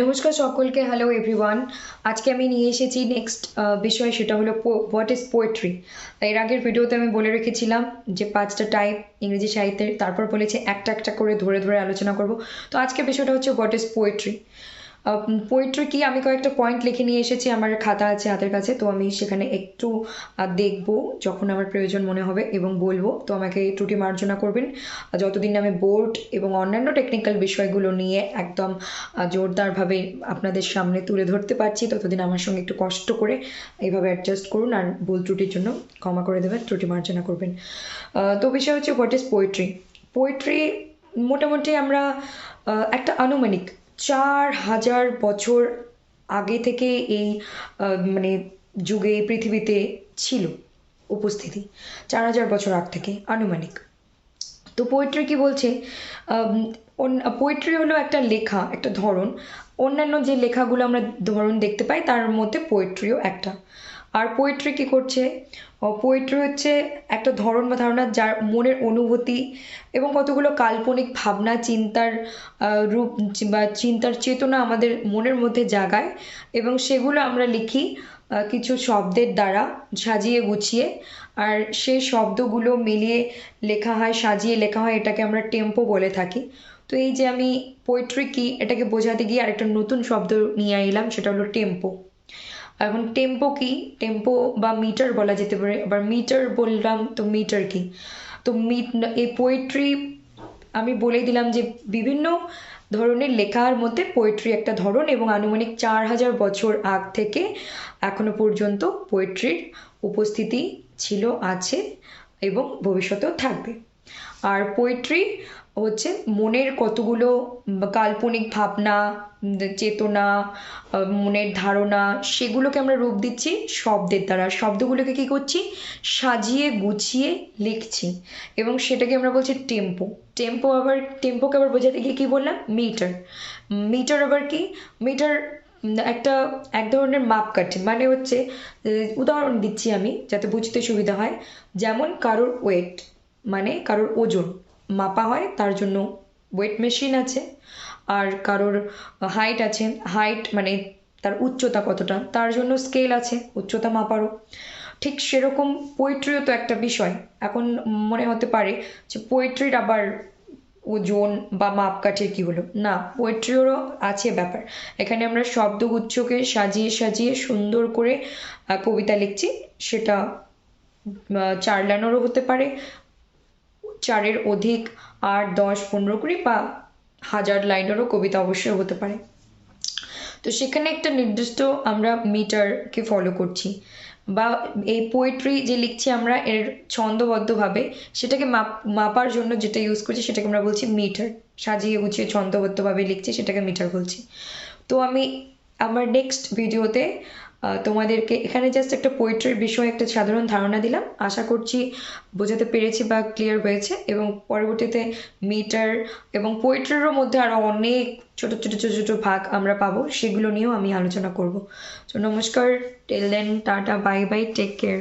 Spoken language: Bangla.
নমস্কার সকলকে হ্যালো এভরিওয়ান আজকে আমি নিয়ে এসেছি নেক্সট বিষয়, সেটা হলো হোয়াট ইজ পোয়েট্রি এর আগের ভিডিওতে আমি বলে রেখেছিলাম যে পাঁচটা টাইপ ইংরেজি সাহিত্যের, তারপর বলেছে একটা একটা করে ধরে ধরে আলোচনা করব। তো আজকে বিষয়টা হচ্ছে হোয়াট ইজ পোয়েট্রি পোয়েট্রি কি আমি কয়েকটা পয়েন্ট লিখে নিয়ে এসেছি, আমার খাতা আছে হাতের কাছে, তো আমি সেখানে একটু দেখব যখন আমার প্রয়োজন মনে হবে এবং বলব। তো আমাকে ত্রুটি মার্জনা করবেন। যতদিন আমি বোর্ড এবং অন্যান্য টেকনিক্যাল বিষয়গুলো নিয়ে একদম জোরদারভাবে আপনাদের সামনে তুলে ধরতে পারছি, ততদিন আমার সঙ্গে একটু কষ্ট করে এইভাবে অ্যাডজাস্ট করুন আর ভুল ত্রুটির জন্য ক্ষমা করে দেবেন, ত্রুটি মার্জনা করবেন। তো বিষয় হচ্ছে হোয়াট ইজ পোয়েট্রি পোয়েট্রি মোটামুটি আমরা একটা আনুমানিক চার হাজার বছর আগে থেকে এই মানে যুগে পৃথিবীতে ছিল উপস্থিতি। চার হাজার বছর আগ থেকে, আনুমানিক। তো পোয়েট্রি কি বলছে? পোয়েট্রি হলো একটা লেখা, একটা ধরন। অন্যান্য যে লেখাগুলো আমরা ধরন দেখতে পাই, তার মধ্যে পোয়েট্রিও একটা। আর পোয়েট্রি কী করছে? পোয়েট্রি হচ্ছে একটা ধরন বা ধারণা যার মনের অনুভূতি এবং কতগুলো কাল্পনিক ভাবনা, চিন্তার রূপ বা চিন্তার চেতনা আমাদের মনের মধ্যে জাগায় এবং সেগুলো আমরা লিখি কিছু শব্দের দ্বারা সাজিয়ে গুছিয়ে। আর সেই শব্দগুলো মিলিয়ে লেখা হয়, সাজিয়ে লেখা হয়, এটাকে আমরা টেম্পো বলে থাকি। তো এই যে আমি পোয়েট্রি কি, এটাকে বোঝাতে গিয়ে আরেকটা নতুন শব্দ নিয়ে এলাম সেটা হলো টেম্পো এখন টেম্পো কি টেম্পো বা মিটার বলা যেতে পারে আবার মিটার বললাম তো মিটার কি তো মিট এই পোয়েট্রি আমি বলে দিলাম যে বিভিন্ন ধরনের লেখার মধ্যে পোয়েট্রি একটা ধরন এবং আনুমানিক চার হাজার বছর আগ থেকে এখনও পর্যন্ত পোয়েট্রির উপস্থিতি ছিল আছে এবং ভবিষ্যতেও থাকবে আর পোয়েট্রি হচ্ছে মনের কতগুলো কাল্পনিক ভাবনা, চেতনা, মনের ধারণা, সেগুলোকে আমরা রূপ দিচ্ছি শব্দের দ্বারা। শব্দগুলোকে কী করছি? সাজিয়ে, গুছিয়ে লিখছি। এবং সেটাকে আমরা বলছি টেম্পো টেম্পো আবার টেম্পোকে আবার বোঝাতে গিয়ে কী বললাম? মিটার মিটার আবার কি? মিটার একটা, এক ধরনের মাপকাঠি। মানে হচ্ছে, উদাহরণ দিচ্ছি আমি যাতে বুঝতে সুবিধা হয়। যেমন কারোর ওয়েট মানে কারোর ওজন মাপা হয়, তার জন্য ওয়েট মেশিন আছে। আর কারোর হাইট আছে হাইট মানে তার উচ্চতা কতটা, তার জন্য স্কেল আছে, উচ্চতা মাপারও। ঠিক সেরকম পোয়েট্রিও তো একটা বিষয়। এখন মনে হতে পারে যে পোয়েট্রির আবার ওজন বা মাপকাঠির কী হলো? না পোয়েট্রিরও আছে ব্যাপার। এখানে আমরা শব্দগুচ্ছকে সাজিয়ে সাজিয়ে সুন্দর করে কবিতা লিখছি। সেটা চার লাইনেরও হতে পারে চারের অধিক আট দশ পনেরো কুড়ি বা হাজার লাইনেরও কবিতা অবশ্যই হতে পারে। তো সেখানে একটা নির্দিষ্ট আমরা মিটারকে ফলো করছি বা এই পোয়েট্রি যে লিখছি আমরা এর ছন্দবদ্ধভাবে সেটাকে মাপ, মাপার জন্য যেটা ইউজ করছি সেটাকে আমরা বলছি মিটার। সাজিয়ে গুছিয়ে ছন্দবদ্ধভাবে লিখছি সেটাকে মিটার বলছি। তো আমি আমার নেক্সট ভিডিওতে তোমাদেরকে এখানে জাস্ট একটা পোয়েট্রির বিষয়ে, একটা সাধারণ ধারণা দিলাম। আশা করছি বোঝাতে পেরেছি বা ক্লিয়ার হয়েছে এবং পরবর্তীতে মিটার এবং পোয়েট্রিরও মধ্যে আরও অনেক ছোটো ছোটো ছোটো ছোটো ভাগ আমরা পাবো। সেগুলো নিয়েও আমি আলোচনা করব। তো নমস্কার till then tata bye bye take care